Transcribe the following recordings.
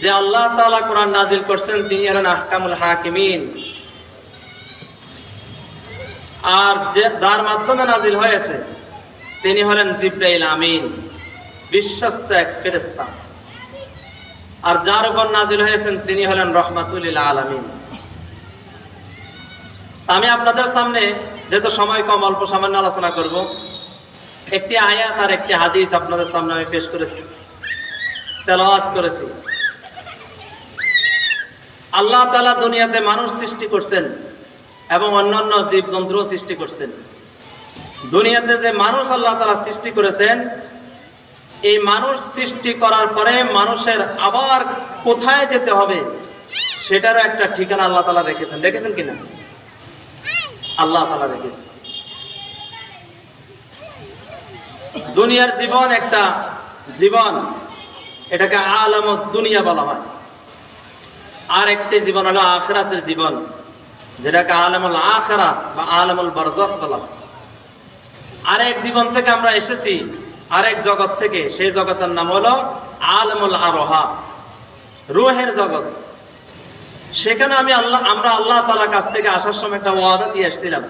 যে আল্লাহ তাআলা কোরআন নাজিল করছেন, তিনি হলেন আহকামুল হাকিমিন। আর যে, যার মাধ্যমে নাজিল হয়েছে, তিনি হলেন জিব্রাইল আমিন, বিশ্বস্ত এক ফেরেশতা। আর যার উপর নাজিল হয়েছেন, তিনি হলেন রহমাতুল্লিল আলামিন। আমি আপনাদের সামনে, যেহেতু সময় কম, অল্প সামান্য আলোচনা করব। একটি আয়াত আর একটি হাদিস আপনাদের সামনে আমি পেশ করেছি। তেলাওয়াত করেছি। আল্লাহ তাআলা দুনিয়াতে মানুষ সৃষ্টি করছেন এবং অন্যান্য জীবজন্তুও সৃষ্টি করছেন। দুনিয়াতে যে মানুষ আল্লাহ তাআলা সৃষ্টি করেছেন, এই মানুষ সৃষ্টি করার পরে মানুষের আবার কোথায় যেতে হবে সেটারও একটা ঠিকানা আল্লাহ তাআলা রেখেছেন। দেখেছেন কিনা? আল্লাহ তালা রেখেছেন। দুনিয়ার জীবন একটা জীবন, এটাকে আলামত দুনিয়া বলা হয়। আর একটি জীবন হলো আখরাতের জীবন, যেটাকে আলমুল আখরা বা আলামুল বারজখ বলা হয়। আরেক জীবন থেকে আমরা এসেছি, আরেক জগৎ থেকে। সেই জগতের নাম হলো আলমুল আরোহা, রুহের জগৎ। সেখানে আমি আল্লাহ, আমরা আল্লাহ তালার কাছ থেকে আসার সময় একটা ওয়াদা দিয়ে এসেছিলাম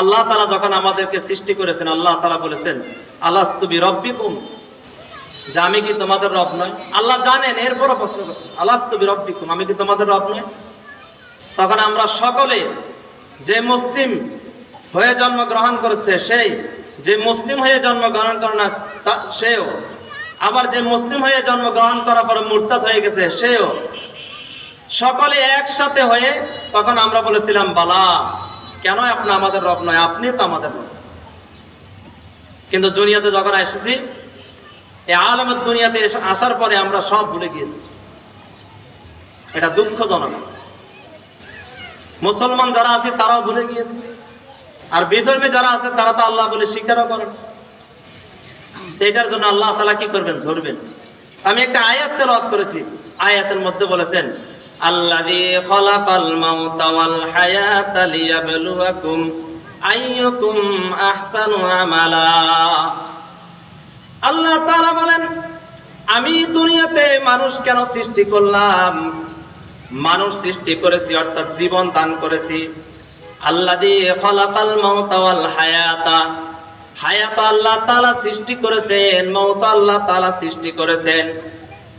আল্লাহ তালা যখন আমাদেরকে সৃষ্টি করেছেন, আল্লাহ তালা বলেছেন আল্লাহ রব্বিকুম যে আমি কি তোমাদের রব নয় আল্লাহ জানেন, এরপরও প্রশ্ন করছেন আল্লাহ তুমি রব রব্বিকুম আমি কি তোমাদের রব নয় তখন আমরা সকলে যে মুসলিম হয়ে জন্মগ্রহণ করেছে, সেই যে মুসলিম হয়ে জন্মগ্রহণ করে না সেও আবার যে মুসলিম হয়ে জন্মগ্রহণ করার পরে মুরতাদ হয়ে গেছে, সেও সকলে একসাথে হয়ে তখন আমরা বলেছিলাম, বালা, কেন আপনি আমাদের রব নয়? আপনি তো আমাদের রব কিন্তু দুনিয়াতে যখন এসেছি এই আলমের দুনিয়াতে আসার পরে আমরা সব ভুলে গিয়েছি। এটা দুঃখজনক। মুসলমান যারা আছে, তারাও ভুলে গিয়েছে। আর বিধর্মী যারা আছে, তারা তো আল্লাহ বলে স্বীকারও করেন এটার জন্য আল্লাহ তালা কি করবেন? ধরবেন। আমি একটা আয়াত তেলাওয়াত করেছি। আয়াতের মধ্যে বলেছেন আমালা। আল্লাহ তাআলা বলেন, আমি দুনিয়াতে মানুষ কেন সৃষ্টি করলাম? মানুষ সৃষ্টি করেছি, অর্থাৎ জীবন দান করেছি। আল্লাহ দিয়ে খলাকাল মাউতা ওয়াল হায়াতা। হায়াত আল্লাহ তাআলা সৃষ্টি করেছেন মৌত আল্লাহ তাআলা সৃষ্টি করেছেন।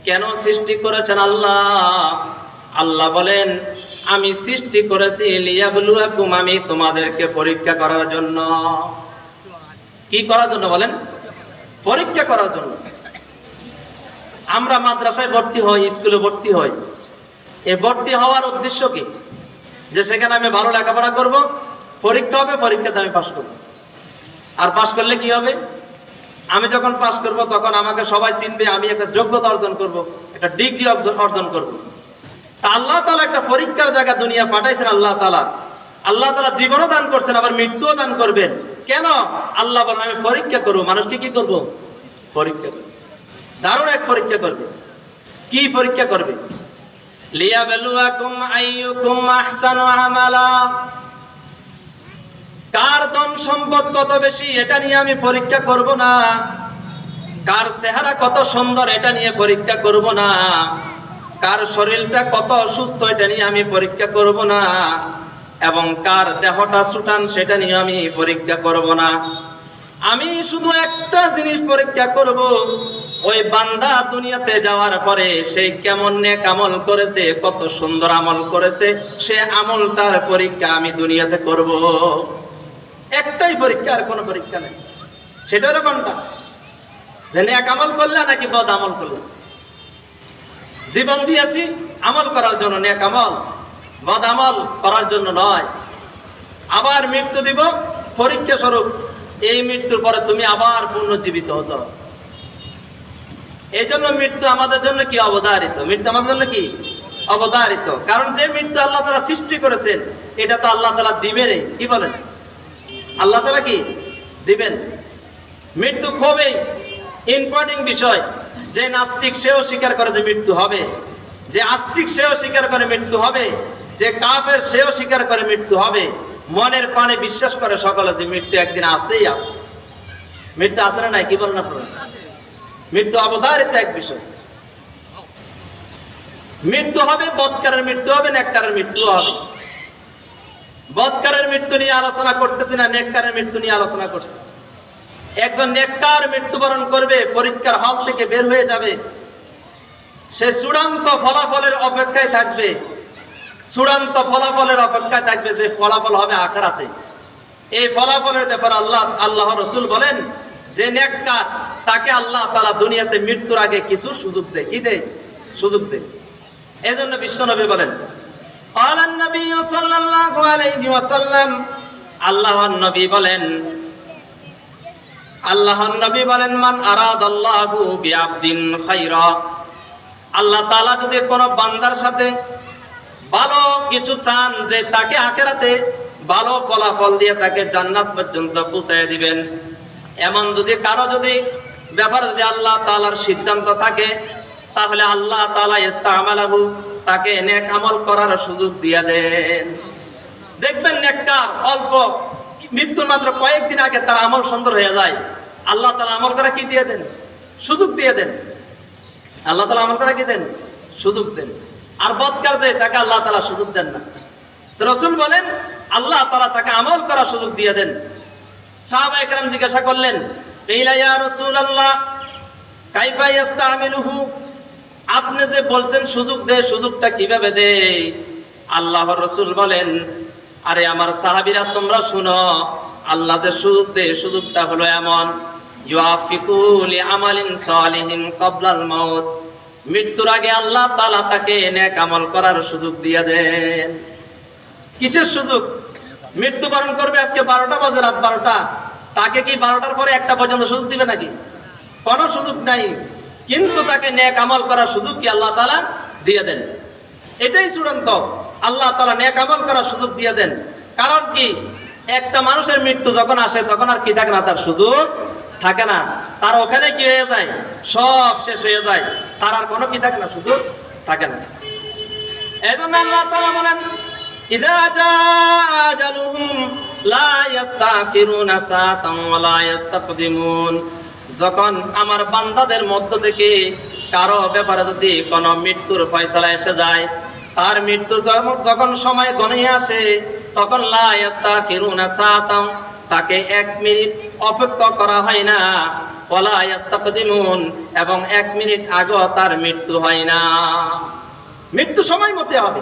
কেন সৃষ্টি করেছেন আল্লাহ? আল্লাহ বলেন, আমি সৃষ্টি করেছি লিয়াবলুয়াকুম, আমি তোমাদেরকে পরীক্ষা করার জন্য। কি করার জন্য বলেন? পরীক্ষা করার জন্য। আমরা মাদ্রাসায় ভর্তি হই, স্কুলে ভর্তি হই। এ ভর্তি হওয়ার উদ্দেশ্য কি? যে সেখানে আমি ভালো লেখাপড়া করব, পরীক্ষা হবে, পরীক্ষাতে আমি পাশ করব। আর পাশ করলে কি হবে? আমি যখন পাশ করব, তখন আমাকে সবাই চিনবে, আমি একটা যোগ্যতা অর্জন করব, একটা ডিগ্রি অর্জন করব। তা আল্লাহ তালা একটা পরীক্ষার জায়গা দুনিয়া পাঠাইছেন আল্লাহ তালা আল্লাহ তালা জীবনও দান করছেন, আবার মৃত্যুও দান করবেন। কেন? আল্লাহ বলেন, আমি পরীক্ষা করব। মানুষকে কি করব? পরীক্ষা করব। দারুণ এক পরীক্ষা করবে। কি পরীক্ষা করবে? কার ধন সম্পদ কত বেশি, এটা নিয়ে আমি পরীক্ষা করব না। কার চেহারা কত সুন্দর, এটা নিয়ে পরীক্ষা করব না। কার শরীরটা কত অসুস্থ, এটা নিয়ে আমি পরীক্ষা করব না। এবং কার দেহটা সুটান সেটা নিয়ে আমি পরীক্ষা করব না। আমি শুধু একটা জিনিস পরীক্ষা করব, ওই বান্দা দুনিয়াতে যাওয়ার পরে সে কেমন নেক আমল করেছে, কত সুন্দর আমল করেছে, সে আমল তার পরীক্ষা আমি দুনিয়াতে করব। একটাই পরীক্ষা, আর কোনো পরীক্ষা নেই। সেটা কোনটা? যে নেক আমল করলে নাকি বদ আমল করলে? জীবন দিয়েছি, আমল করার জন্য নেক আমল। বদ আমল করার জন্য নয়। আবার মৃত্যু দিব। পরীক্ষা স্বরূপ, এই মৃত্যুর পরে তুমি আবার পুনর্জীবিত হতো এই জন্য মৃত্যু আমাদের জন্য কি? অবধারিত। মৃত্যু আমাদের জন্য কি? অবধারিত। কারণ যে মৃত্যু আল্লাহ তালা সৃষ্টি করেছেন, এটা তো আল্লাহ তালা দিবেনই। কি বলেন? আল্লাহ তালা কি? দিবেন। মৃত্যু খুবই ইম্পর্টেন্ট বিষয়। যে নাস্তিক সেও স্বীকার করে যে মৃত্যু হবে। যে আস্তিক সেও স্বীকার করে মৃত্যু হবে। যে কাফের সেও স্বীকার করে মৃত্যু হবে, মনের প্রাণে বিশ্বাস করে সকলে যে মৃত্যু একদিন আসেই আছে মৃত্যু আসে না নাই? কি বলেন আপনারা? মৃত্যু অবধারিত এক বিষয়। মৃত্যু হবে, বৎকারের মৃত্যু হবে, নেককারের মৃত্যু হবে। বৎকারের মৃত্যু নিয়ে আলোচনা করতেছি না, নেককারের মৃত্যু নিয়ে আলোচনা করছি। একজন নেককার মৃত্যুবরণ করবে, পরীক্ষার হল থেকে বের হয়ে যাবে। সে চূড়ান্ত ফলাফলের অপেক্ষায় থাকবে। চূড়ান্ত ফলাফলের অপেক্ষায় থাকবে যে ফলাফল হবে আখড়াতে এই ফলাফলের ব্যাপারে আল্লাহ আল্লাহ রসুল বলেন, যে নেককার, তাকে আল্লাহ তারা দুনিয়াতে মৃত্যুর আগে কিছু সুযোগ দেয়। কি দেয়? সুযোগ দেয়। এই জন্য বিশ্বনবী বলেন আল্লাহর নবী বলেন, আল্লাহর নবী বলেন, মান আরাদ আল্লাহু বিআবদিন খাইরা আল্লাহ তাআলা যদি কোনো বান্দার সাথে ভালো কিছু চান যে তাকে আখেরাতে ভালো ফলাফল দিয়ে তাকে জান্নাত পর্যন্ত পৌঁছায় দিবেন। এমন যদি কারও যদি ব্যাপারে যদি আল্লাহ তালার সিদ্ধান্ত থাকে, তাহলে আল্লাহ তাআলা ইস্তামালাহু তাকে নেক আমল করার সুযোগ দিয়ে দেন। দেখবেন নেককার অল্প, মৃত্যুর মাত্র কয়েকদিন আগে তার আমল সুন্দর হয়ে যায়। আল্লাহ তালা আমল করা কি দিয়ে দেন? সুযোগ দিয়ে দেন। আল্লাহ তালা আমল করা কি দেন? সুযোগ দেন। আর বদকার যে তাকে আল্লাহ তালা সুযোগ দেন না। রসুল বলেন, আল্লাহ তালা তাকে আমল করার সুযোগ দিয়ে দেন। সাহাবা একরাম জিজ্ঞাসা করলেন? আপনি যে বলছেন সুযোগ দে, সুযোগটা কীভাবে দে? আল্লাহর রসুল বলেন, আরে আমার সাহাবিরা, তোমরা শুনো, আল্লাহ যে সুযোগ দে, সুযোগটা হলো এমন ইউআফিকু লিআমালিন সালিহিন ক্বাবলাল মাউত। মৃত্যুর আগে আল্লাহ তালা তাকে নেক আমল করার সুযোগ দিয়ে দেন। কিসের সুযোগ? মৃত্যুবরণ করবে আজকে বারোটা বাজে, রাত বারোটা। তাকে কি বারোটার পরে একটা পর্যন্ত সুযোগ দিবে নাকি? কোনো সুযোগ নাই। কিন্তু তাকে নেক আমল করার সুযোগ কি আল্লাহ তালা দিয়ে দেন? এটাই চূড়ান্ত। আল্লাহ তালা নেক আমল করার সুযোগ দিয়ে দেন। কারণ কি? একটা মানুষের মৃত্যু যখন আসে, তখন আর কি থাকে না তার সুযোগ থাকে না। তার ওখানে কি হয়ে যায়? সব শেষ হয়ে যায়। তার আর কোনো কি থাকে না, সুযোগ থাকে না। এই জন্য আল্লাহ তাআলা বলেন আজালুহুম লা ইস্তাখিরুনা সাআতান ওয়া লা যখন আমার বান্দাদের মধ্য থেকে কারও ব্যাপারে যদি কোনো মৃত্যুর ফয়সালা এসে যায়, তার মৃত্যুর যখন- সময় গণিয়ে আসে, তখন লা ইস্তাখিরুনা সাআতান তাকে এক মিনিট অপেক্ষা করা হয় না। এবং এক মিনিট আগেও তার মৃত্যু হয় না। মৃত্যু সময় মতে হবে।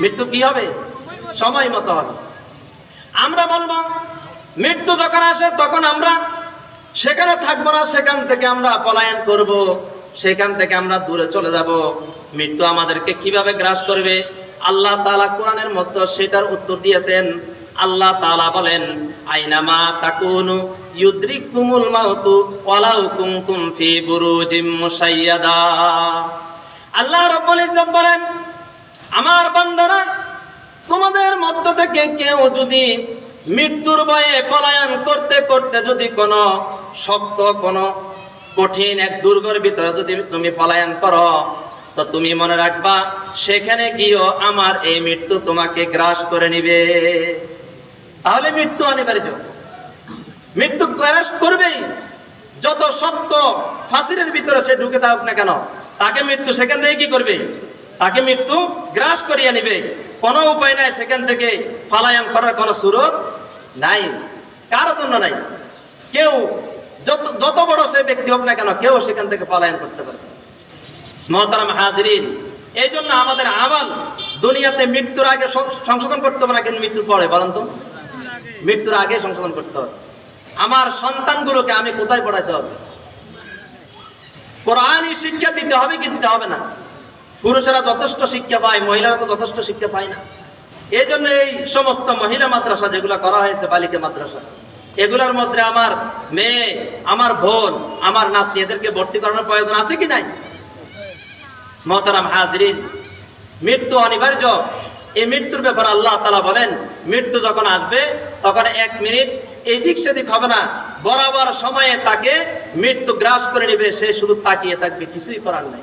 মৃত্যু কি হবে? সময় মতো হবে। আমরা বলব, মৃত্যু যখন আসে, তখন আমরা সেখানে থাকব না, সেখান থেকে আমরা পলায়ন করব, সেখান থেকে আমরা দূরে চলে যাব। মৃত্যু আমাদেরকে কীভাবে গ্রাস করবে? আল্লাহ তাআলা কোরআনের মতো সেটার উত্তর দিয়েছেন। আল্লাহ তালা বলেন, আইনামা তাকুনু ইউদ্রিকুমুল মাউতু ওয়ালাউ কুনতুম ফি বুরুজিম মুশাইয়াদা আল্লাহ রাব্বুল ইজ্জত বলেন, আমার বান্দারা, তোমাদের মধ্য থেকে কেউ যদি মৃত্যুর ভয়ে পলায়ন করতে করতে যদি কোনো শক্ত, কোনো কঠিন এক দুর্গের ভিতরে যদি তুমি পলায়ন করো, তো তুমি মনে রাখবা, সেখানে গিয়েও আমার এই মৃত্যু তোমাকে গ্রাস করে নিবে। তাহলে মৃত্যু অনিবার্য মৃত্যু গ্রাস করবেই। যত সত্য ফাসিরের ভিতরে সে ঢুকে থাকুক না কেন, তাকে মৃত্যু সেখান থেকে কি করবে? তাকে মৃত্যু গ্রাস করিয়ে নিবে। কোনো উপায় নাই সেখান থেকে ফালায়ান করার কোনো সুরত নাই। কারও জন্য নাই। কেউ যত যত বড় সে ব্যক্তি হোক না কেন, কেউ সেখান থেকে পলায়ন করতে পারবে মহতারাম হাজরিন এই জন্য আমাদের আমাল দুনিয়াতে মৃত্যুর আগে সংশোধন করতে হবে না, কিন্তু মৃত্যুর পরে, বলেন তো। মৃত্যুর আগে সংশোধন করতে হবে। আমার সন্তানগুলোকে আমি কোথায় পড়াইতে হবে? কোরআনই শিক্ষা দিতে হবে কি দিতে হবে না? পুরুষেরা যথেষ্ট শিক্ষা পায়, মহিলারা তো যথেষ্ট শিক্ষা পায় না। এই জন্য এই সমস্ত মহিলা মাদ্রাসা যেগুলো করা হয়েছে, বালিকা মাদ্রাসা, এগুলোর মধ্যে আমার মেয়ে, আমার বোন, আমার নাতনি, এদেরকে ভর্তি করানোর প্রয়োজন আছে কি নাই? মহতারাম হাজরিন, মৃত্যু অনিবার্য। এই মৃত্যুর ব্যাপারে আল্লাহ তালা বলেন, মৃত্যু যখন আসবে তখন এক মিনিট এই দিক সেদিক হবে না, বরাবর সময়ে তাকে মৃত্যু গ্রাস করে নেবে, সে শুধু তাকিয়ে থাকবে, কিছুই করার নাই।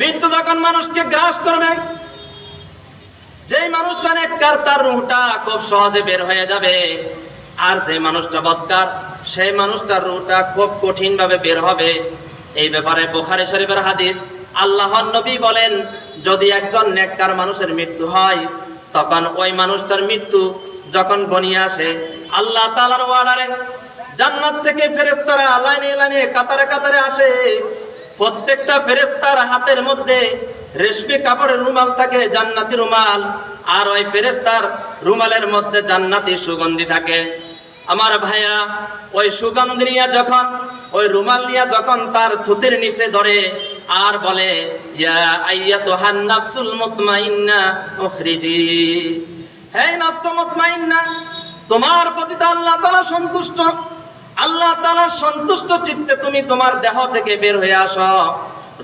মৃত্যু যখন মানুষকে গ্রাস করবে, যেই মানুষটা নেককার, তার রুহটা খুব সহজে বের হয়ে যাবে। আর যে মানুষটা বদকার সেই মানুষটার রুহটা খুব কঠিন ভাবে বের হবে। এই ব্যাপারে বুখারী শরীফের হাদিস আল্লাহর নবী বলেন, যদি একজন নেককার মানুষের মৃত্যু হয়, তখন ওই মানুষটার মৃত্যু যখন গনিয়ে আসে, আল্লাহ তালার ওয়ার্ডারে জান্নাত থেকে ফেরেস্তারা লাইনে লাইনে, কাতারে কাতারে আসে। প্রত্যেকটা ফেরেস্তার হাতের মধ্যে রেশমি কাপড়ের রুমাল থাকে, জান্নাতি রুমাল। আর ওই ফেরেস্তার রুমালের মধ্যে জান্নাতি সুগন্ধি থাকে। আমার ভাইয়া, ওই সুগন্ধি নিয়ে যখন, ওই রুমাল নিয়ে যখন তার থুতির নিচে ধরে আর বলে, ইয়া তোমার প্রতি তো আল্লাহ তাআলা সন্তুষ্ট। আল্লাহ তাআলা সন্তুষ্ট চিত্তে তুমি তোমার দেহ থেকে বের হয়ে আসো।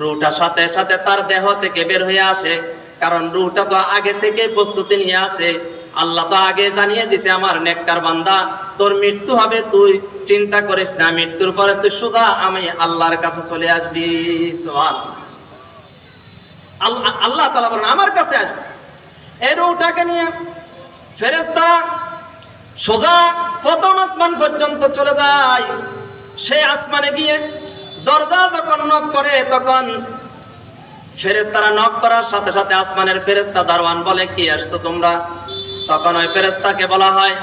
রুটা সাথে সাথে তার দেহ থেকে বের হয়ে আসে, কারণ রুটা তো আগে থেকে প্রস্তুতি নিয়ে আসে আল্লাহ তো আগে জানিয়ে দিছে, আমার নেককার বান্দা, তোর মৃত্যু হবে, তুই চিন্তা করিস না, মৃত্যুর পরে তুই সোজা, আমি আল্লাহর কাছে চলে আসবি। আল্লাহ তাআলা বলেন, আমার কাছে আসবে। এই নিয়ে ফেরেশতারা সোজা প্রথম আসমান পর্যন্ত চলে যায়। সেই আসমানে গিয়ে দরজা যখন নক করে, তখন ফেরেস্তারা নক করার সাথে সাথে আসমানের ফেরেস্তা দারওয়ান বলে, কি আসছো তোমরা? তখন ওই ফেরেস্তাকে বলা হয়,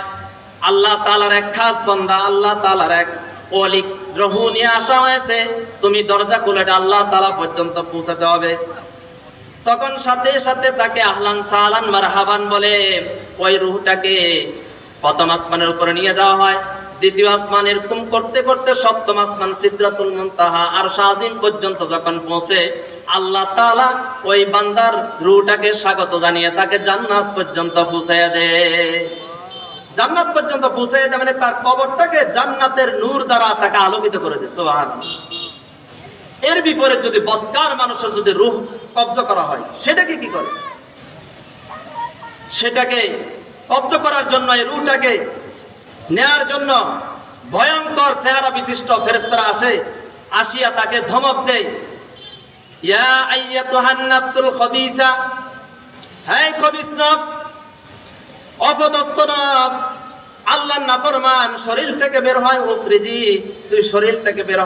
আল্লাহ তালার এক খাস বান্দা, আল্লাহ তালার এক অলিক রহু নিয়ে আসা হয়েছে, তুমি দরজা খুলে আল্লাহ তালা পর্যন্ত পৌঁছাতে হবে। তখন সাথে সাথে তাকে আহলান সালান মারহাবান বলে, ওই রুহটাকে প্রথম আসমানের উপরে নিয়ে যাওয়া হয়, দ্বিতীয় আসমান এরকম করতে করতে সপ্তম আসমান সিদ্রাতুল মুনতাহা আর শাহিম পর্যন্ত যখন পৌঁছে আল্লাহ তাআলা ওই বান্দার রুটাকে স্বাগত জানিয়ে তাকে জান্নাত পর্যন্ত পৌঁছাইয়া দে। জান্নাত পর্যন্ত পৌঁছাইয়া দেয় মানে তার কবরটাকে জান্নাতের নূর দ্বারা তাকে আলোকিত করে দেয় সুবহানাল্লাহ। এর বিপরীত যদি বদকার মানুষের যদি রূহ কবজা করা হয়, সেটাকে কি করে? সেটাকে কবজা করার জন্য এই রুটাকে নেয়ার জন্য ভয়ঙ্কর চেহারা বিশিষ্ট ফেরেস্তারা আসে, আসিয়া তাকে ধমক দেয়। ইয়া নাফরমান, শরীর থেকে বের হয় তুই শরীর থেকে বের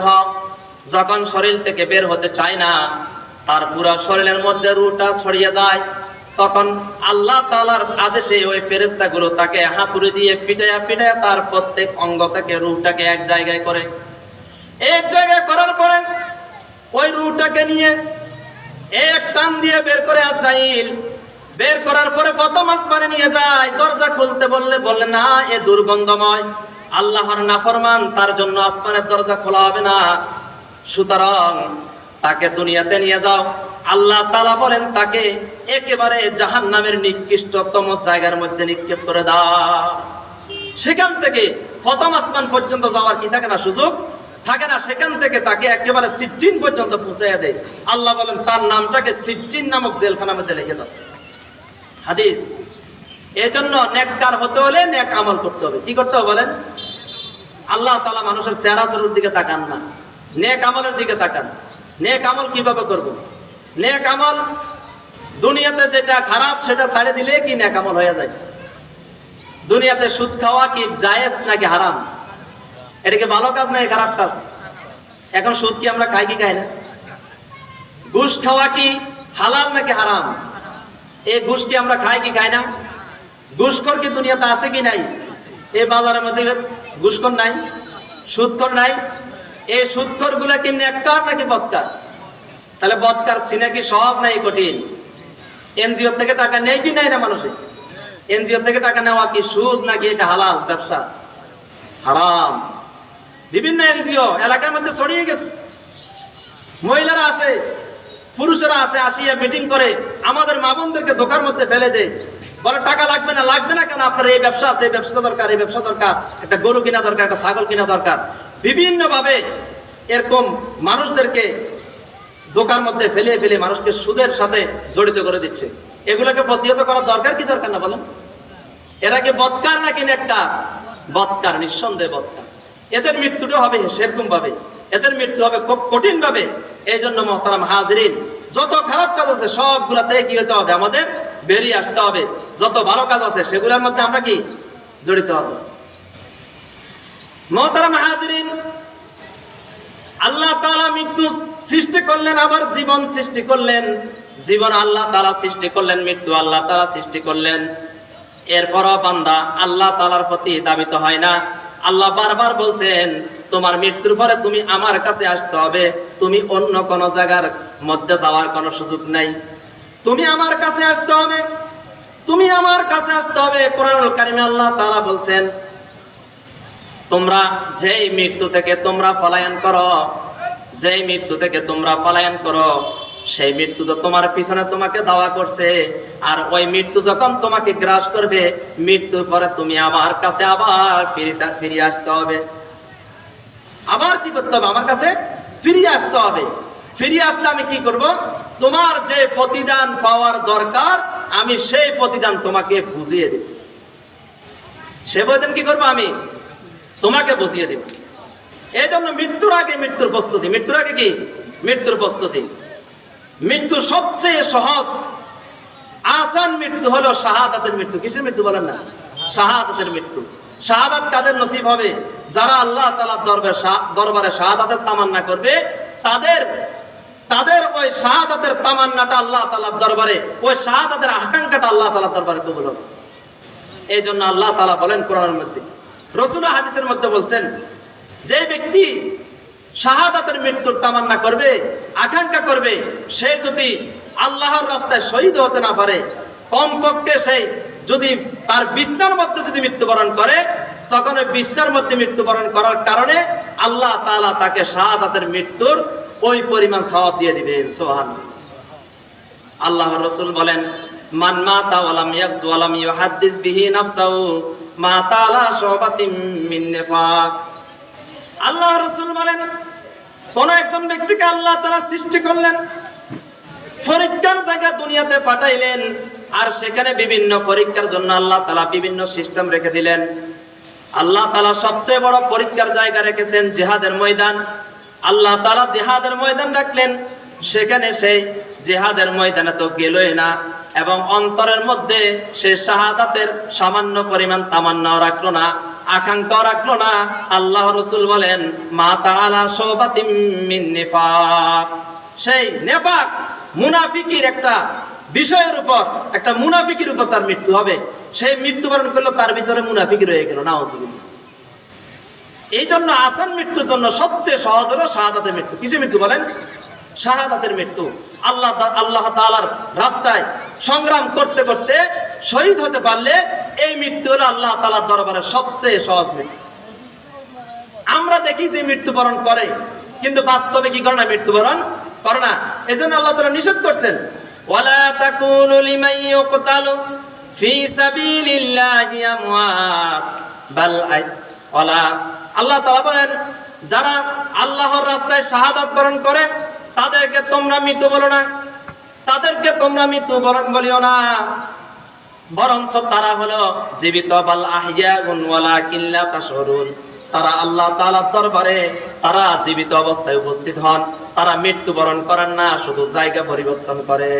যখন শরীর থেকে বের হতে চায় না, তার পুরো শরীরের মধ্যে রুটা ছড়িয়ে যায়। তখন আল্লাহ তালার আদেশে ওই ফেরেশতা গুলো তাকে হাতুড়ি দিয়ে পিটায়া পিটায়া তার প্রত্যেক অঙ্গ থেকে রুহটাকে এক জায়গায় করে। এক জায়গায় করার পরে ওই রুটাকে নিয়ে এক টান দিয়ে বের করে আসাইল বের করার পরে প্রথম আসমানে নিয়ে যায়, দরজা খুলতে বললে বললে, না, এ দুর্গন্ধময়। আল্লাহর নাফরমান, তার জন্য আসমানের দরজা খোলা হবে না। সুতরাং তাকে দুনিয়াতে নিয়ে যাও। আল্লাহ তালা বলেন, তাকে একেবারে জাহান নামের নিকৃষ্টতম জায়গার মধ্যে নিক্ষেপ করে দাও। সেখান থেকে প্রথম আসমান পর্যন্ত যাওয়ার কি থাকে না সুযোগ? থাকে না, সেখান থেকে তাকে একেবারে সিজ্জিন পর্যন্ত পৌঁছাইয়া দেয়। আল্লাহ বলেন, তার নামটাকে সিজ্জিন নামক জেলখানার মধ্যে লিখে দাও। হাদিস, এজন্য নেককার হতে হলে নেক আমল করতে হবে। কি করতে হবে বলেন? আল্লাহ তালা মানুষের চেহারা শুরুর দিকে তাকান না। নেক আমলের দিকে তাকান। নেক আমল কীভাবে করব? নেক আমল দুনিয়াতে যেটা খারাপ, সেটা ছাড়ে দিলে কি নেক আমল হয়ে যায়? দুনিয়াতে সুদ খাওয়া কি জায়েজ নাকি হারাম? এটা কি ভালো কাজ নাকি খারাপ কাজ? এখন সুদ কি আমরা খাই কি খাই না? ঘুষ খাওয়া কি হালাল নাকি হারাম? এই ঘুষ কি আমরা খাই কি খাই না? ঘুষখোর কি দুনিয়াতে আছে কি নাই? এই বাজারের মধ্যে ঘুষখোর নাই, সুদখোর নাই। এই সুদখোরগুলা কি নেককার নাকি বৎকার তাহলে বৎকার সিনে কি সহজ নাই কঠিন? এনজিও থেকে টাকা নেই কি নাই না মানুষে? এনজিও থেকে টাকা নেওয়া কি সুদ নাকি এটা হালাল ব্যবসা? হারাম। বিভিন্ন এনজিও এলাকার মধ্যে ছড়িয়ে গেছে। মহিলারা আসে, পুরুষেরা আসে, আসিয়া মিটিং করে, আমাদের মা বোনদেরকে দোকার মধ্যে ফেলে দেয়। বলে, টাকা লাগবে না লাগবে না কেন? আপনার এই ব্যবসা আছে, এই ব্যবসা দরকার, এই ব্যবসা দরকার। একটা গরু কিনা দরকার, একটা ছাগল কিনা দরকার। বিভিন্ন ভাবে এরকম মানুষদেরকে দোকার মধ্যে ফেলে ফেলে মানুষকে সুদের সাথে জড়িত করে দিচ্ছে। এগুলোকে প্রতিহত করার দরকার কি দরকার না বলেন? এরা কি বৎকার নাকি একটা বৎকার, নিঃসন্দেহে বৎকার। এদের মৃত্যুটা হবে সেরকম ভাবে এদের মৃত্যু হবে খুব কঠিন ভাবে এই জন্য মহতারাম হাজরিন, যত খারাপ কাজ আছে সবগুলাতে কি হতে হবে? আমাদের বেরিয়ে আসতে হবে। যত ভালো কাজ আছে সেগুলোর মধ্যে আমরা কি? জড়িত হব। মহতারাম হাজরিন, আল্লাহ তাআলা মৃত্যু সৃষ্টি করলেন, আবার জীবন সৃষ্টি করলেন। জীবন আল্লাহ তাআলা সৃষ্টি করলেন, মৃত্যু আল্লাহ তাআলা সৃষ্টি করলেন। এরপরও বান্দা আল্লাহ তাআলার প্রতি দাবিত হয় না। আল্লাহ বারবার বলছেন, তোমার মৃত্যুর পরে তুমি আমার কাছে আসতে হবে। তুমি অন্য কোন জায়গার মধ্যে যাওয়ার কোনো সুযোগ নাই। তুমি আমার কাছে আসতে হবে। তুমি আমার কাছে আসতে হবে। কোরআনুল কারিমে আল্লাহ তাআলা বলছেন, তোমরা যেই মৃত্যু থেকে তোমরা পলায়ন করো, যেই মৃত্যু থেকে তোমরা পলায়ন করো সেই মৃত্যু তো তোমার পিছনে তোমাকে দাওয়া করছে। আর ওই মৃত্যু যখন তোমাকে গ্রাস করবে, মৃত্যুর পরে তুমি আমার কাছে আবার ফিরে ফিরে আসতে হবে। আবার কি করতে হবে? আমার কাছে ফিরিয়ে আসতে হবে। ফিরিয়ে আসলে আমি কি করব? তোমার যে প্রতিদান পাওয়ার দরকার, আমি সেই প্রতিদান তোমাকে বুঝিয়ে দেব। সে প্রতিদান কি করব আমি? তোমাকে বুঝিয়ে দেব। এই জন্য মৃত্যুর আগে মৃত্যুর প্রস্তুতি। মৃত্যুর আগে কি? মৃত্যুর প্রস্তুতি। মৃত্যু সবচেয়ে সহজ। আসান মৃত্যু হলো শাহাদাতের মৃত্যু। কিসের মৃত্যু বলেন না? শাহাদাতের মৃত্যু। শাহাদাত কাদের নসিব হবে? যারা আল্লাহ তালার দরবারে দরবারে শাহাদাতের তামান্না করবে, তাদের তাদের ওই শাহাদাতের তামান্নাটা আল্লাহ তালার দরবারে, ওই শাহাদাতের আকাঙ্ক্ষাটা আল্লাহ তালার দরবারে কবুল হবে। এই জন্য আল্লাহ তালা বলেন কোরআনের মধ্যে। রসুল হাদিসের মধ্যে বলছেন, যে ব্যক্তি শাহাদাতের মৃত্যুর তামান্না করবে, আকাঙ্ক্ষা করবে, সে যদি আল্লাহর রাস্তায় শহীদ হতে না পারে, কমপক্ষে সে যদি তার বিস্তার মধ্যে যদি মৃত্যুবরণ করে, তখন ওই বিছনার মধ্যে মৃত্যুবরণ করার কারণে আল্লাহ তাআলা তাকে শাহাদাতের মৃত্যুর ওই পরিমাণ সওয়াব দিয়ে দিবেন সোহান আল্লাহ রসুল বলেন, মান মাতা ওয়ালাম ইয়াকজু ওয়ালাম ইউহাদ্দিস বিহি নাফসাহু, মাতা আলা শুবাতিন মিন আল্লাহ রসুল বলেন কোন একজন ব্যক্তিকে আল্লাহ তারা সৃষ্টি করলেন, পরীক্ষার জায়গা দুনিয়াতে পাঠাইলেন, আর সেখানে বিভিন্ন পরীক্ষার জন্য আল্লাহ তালা বিভিন্ন সিস্টেম রেখে দিলেন। আল্লাহ তালা সবচেয়ে বড় পরীক্ষার জায়গা রেখেছেন জেহাদের ময়দান। আল্লাহ তালা জেহাদের ময়দান রাখলেন, সেখানে সেই জেহাদের ময়দানে তো গেলই না, এবং অন্তরের মধ্যে সে শাহাদাতের সামান্য পরিমাণ তামান্নাও রাখল না। আকাঙ্ক্ষা রাখল না। আল্লাহ রসুল বলেন, মা তাআলা সৌবাতিম মিন সেই নেফাক মুনাফিকির একটা বিষয়ের উপর, একটা মুনাফিকির উপর তার মৃত্যু হবে। সেই মৃত্যুবরণ করল, তার ভিতরে মুনাফিক রয়ে গেল না এই জন্য আসান মৃত্যুর জন্য সবচেয়ে সহজ হলো শাহাদাতের মৃত্যু। কিছু মৃত্যু বলেন? শাহাদাতের মৃত্যু। আল্লাহ আল্লাহ তাআলার রাস্তায় সংগ্রাম করতে করতে শহীদ হতে পারলে এই মৃত্যু হলো আল্লাহ তাআলার দরবারে সবচেয়ে সহজ মৃত্যু। আমরা দেখি যে মৃত্যুবরণ করে, কিন্তু বাস্তবে কি করে না মৃত্যুবরণ করে না? এই জন্য আল্লাহ তাআলা নিষেধ করছেন, ওয়ালা তাকুলু লিমান ইউকতালু ফি সাবিলিল্লাহি আমওয়াত আল্লাহ তাআলা বলেন, যারা আল্লাহর রাস্তায় শাহাদাত বরণ করে, তাদেরকে তোমরা মৃত বলো না। তাদেরকে তোমরা মৃত্যু বরণ বলিও না। বরঞ্চ তারা হলো জীবিত, বাল আহিয়াগুন ওয়ালা কিল্লা তাশরুন তারা আল্লাহ তাআলার দরবারে তারা জীবিত অবস্থায় উপস্থিত হন। তারা মৃত্যুবরণ করেন না, শুধু জায়গা পরিবর্তন করে।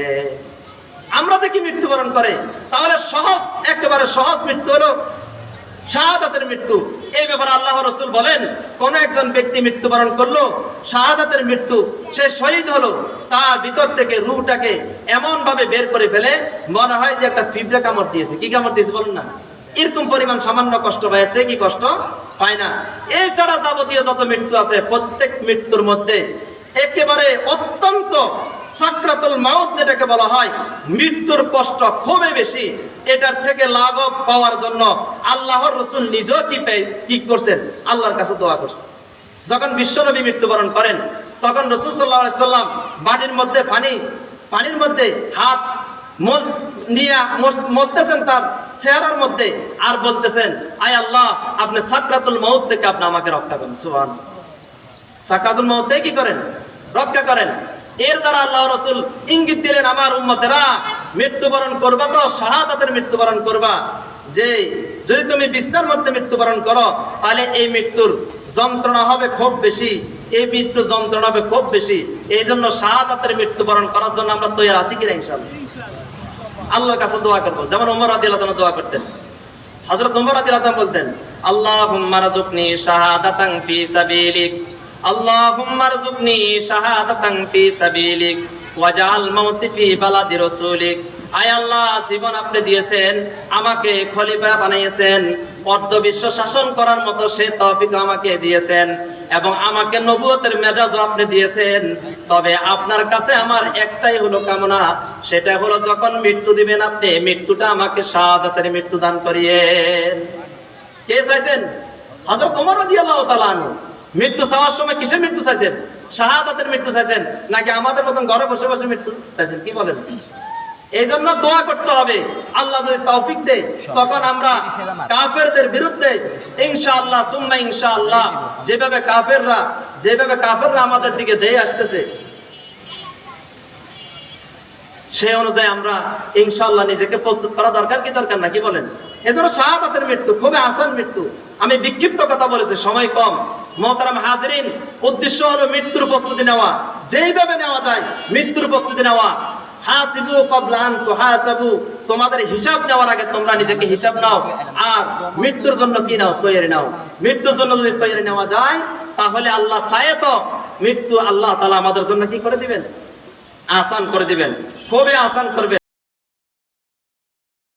আমরা দেখি মৃত্যুবরণ করে। তাহলে সহজ, একেবারে সহজ মৃত্যু হলো শাহাদাতের মৃত্যু। এই ব্যাপারে আল্লাহ রসুল বলেন, কোন একজন ব্যক্তি মৃত্যুবরণ করল, শাহাদাতের মৃত্যু, সে শহীদ হলো, তার ভিতর থেকে রুটাকে এমন ভাবে বের করে ফেলে, মনে হয় যে একটা ফিবড়ে কামড় দিয়েছে। কি কামড় দিয়েছে বলুন না? এরকম পরিমাণ সামান্য কষ্ট পাইছে কি কষ্ট পায় না? এছাড়া যাবতীয় যত মৃত্যু আছে, প্রত্যেক মৃত্যুর মধ্যে একেবারে অত্যন্ত সাকরাতুল মাউত যেটাকে বলা হয়, মৃত্যুর কষ্ট খুবই বেশি। এটার থেকে লাঘব পাওয়ার জন্য আল্লাহর রসুল নিজেও কি কি করছেন? আল্লাহর কাছে দোয়া করছেন যখন বিশ্বনবী মৃত্যুবরণ করেন, তখন রসুল সাল্লাহ সাল্লাম বাড়ির মধ্যে পানি, পানির মধ্যে হাত মল নিয়ে মলতেছেন তার চেহারার মধ্যে আর বলতেছেন, আয় আল্লাহ, আপনি সাকরাতুল মৌত থেকে আপনি আমাকে রক্ষা করেন। সুহান সাকরাতুল মৌত কি করেন? রক্ষা করেন। এর দ্বারা আল্লাহ রসুল ইঙ্গিত দিলেন, আমার উম্মতেরা মৃত্যুবরণ করবা তো, শাহাদাতের মৃত্যুবরণ করবা। যে, যদি তুমি বিছনার মধ্যে মৃত্যুবরণ করো, তাহলে এই মৃত্যুর যন্ত্রণা হবে খুব বেশি। এই মৃত্যুর যন্ত্রণা হবে খুব বেশি। এই জন্য শাহাদাতের মৃত্যুবরণ করার জন্য আমরা তৈরি আছি কিনা ইনশাল্লাহ আল্লাহর কাছে দোয়া করব। যেমন উমর আদি আল্লাহ দোয়া করতেন। হযরত উমর আদি আল্লাহ বলতেন, আল্লাহুম্মা রাযুকনি শাহাদাতান ফি সাবিলিক। اللهم ارزقني شهادة في سبيلك ওয়াজাল মাউতি ফি বালাদি রাসূলিক আয় আল্লাহ জীবন আপনি দিয়েছেন আমাকে খলিফা বানিয়েছেন অর্ধ বিশ্ব শাসন করার মতো সে তৌফিক আমাকে দিয়েছেন এবং আমাকে নবুয়তের মেজাজও আপনি দিয়েছেন তবে আপনার কাছে আমার একটাই হলো কামনা সেটা হলো যখন মৃত্যু দিবেন আপনি মৃত্যুটা আমাকে শাহাদাতের মৃত্যু দান করিয়েন কে চাইছেন হযরত ওমর রাদিয়াল্লাহু তাআলা আনহু মৃত্যু চাওয়ার সময় কিসের মৃত্যু চাইছেন? শাহাদাতের মৃত্যু চাইছেন? নাকি আমাদের মতন ঘরে বসে বসে মৃত্যু চাইছেন? কি বলেন? এই জন্য দোয়া করতে হবে। আল্লাহ যদি তৌফিক দেয়, তখন আমরা কাফেরদের বিরুদ্ধে ইনশাআল্লাহ, সুম্মা ইনশাআল্লাহ, যেভাবে কাফেররা যেভাবে কাফেররা আমাদের দিকে দেয়ে আসতেছে সেই অনুযায়ী আমরা ইনশাআল্লাহ নিজেকে প্রস্তুত করা দরকার। কি দরকার না? কি বলেন? এজন্য শাহাদাতের মৃত্যু, খুবই আসান মৃত্যু। আমি বিক্ষিপ্ত কথা বলেছি, সময় কম। মোহতারাম হাজরিন, উদ্দেশ্য হলো মৃত্যুর প্রস্তুতি নেওয়া। যেইভাবে নেওয়া যায়, মৃত্যুর প্রস্তুতি নেওয়া। হাসিবু ক্বাবলা আন তুহাসাবু তোমাদের হিসাব নেওয়ার আগে তোমরা নিজেকে হিসাব নাও। আর মৃত্যুর জন্য কি নাও? তৈরি নাও। মৃত্যুর জন্য যদি তৈরি নেওয়া যায়, তাহলে আল্লাহ চায় তো মৃত্যু আল্লাহ তাআলা আমাদের জন্য কি করে দিবেন? আসান করে দিবেন। খুবই আসান করবে?